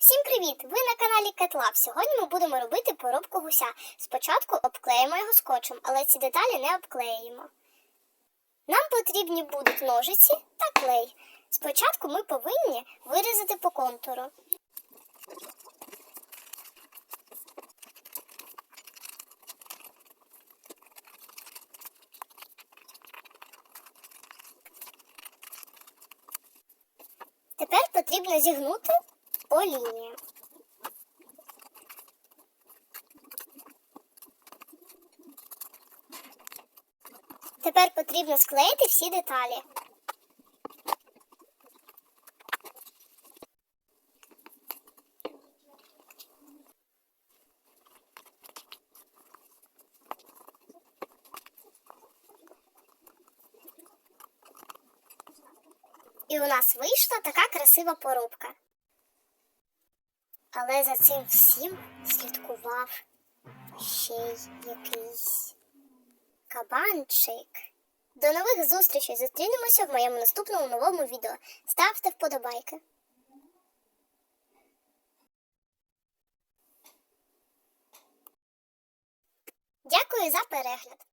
Всім привіт! Ви на каналі CatLab. Сьогодні ми будемо робити поробку гуся. Спочатку обклеїмо його скотчем, але ці деталі не обклеїмо. Нам потрібні будуть ножиці та клей. Спочатку ми повинні вирізати по контуру. Тепер потрібно зігнути по. Тепер потрібно склеїти всі деталі. І у нас вийшла така красива поробка. Але за цим всім слідкував ще й якийсь кабанчик. До нових зустрічей! Зустрінемося в моєму наступному новому відео. Ставте вподобайки. Дякую за перегляд!